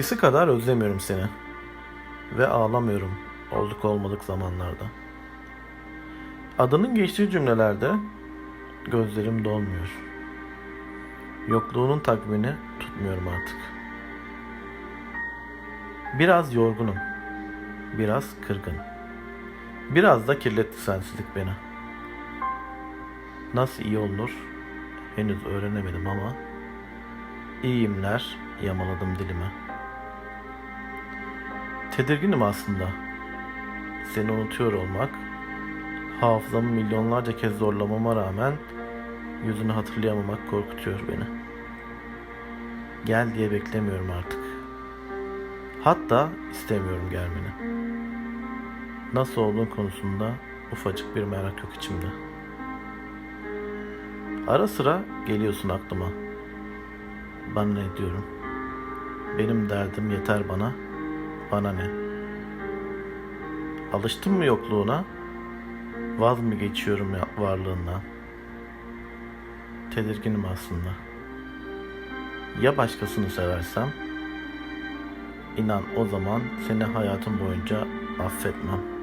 Eskisi kadar özlemiyorum seni. Ve ağlamıyorum olduk olmadık zamanlarda. Adının geçtiği cümlelerde gözlerim dolmuyor. Yokluğunun takvimini tutmuyorum artık. Biraz yorgunum. Biraz kırgın. Biraz da kirletti sensizlik beni. Nasıl iyi olunur henüz öğrenemedim ama iyiyimler yamaladım dilime. Tedirginim aslında. Seni unutuyor olmak, hafızamı milyonlarca kez zorlamama rağmen yüzünü hatırlayamamak korkutuyor beni. Gel diye beklemiyorum artık. Hatta istemiyorum gelmeni. Nasıl olduğun konusunda ufacık bir merak yok içimde. Ara sıra geliyorsun aklıma. Bana ne diyorum? Benim derdim yeter bana. Bana ne? Alıştım mı yokluğuna? Vaz mı geçiyorum varlığından? Tedirginim aslında. Ya başkasını seversem? İnan o zaman seni hayatım boyunca affetmem.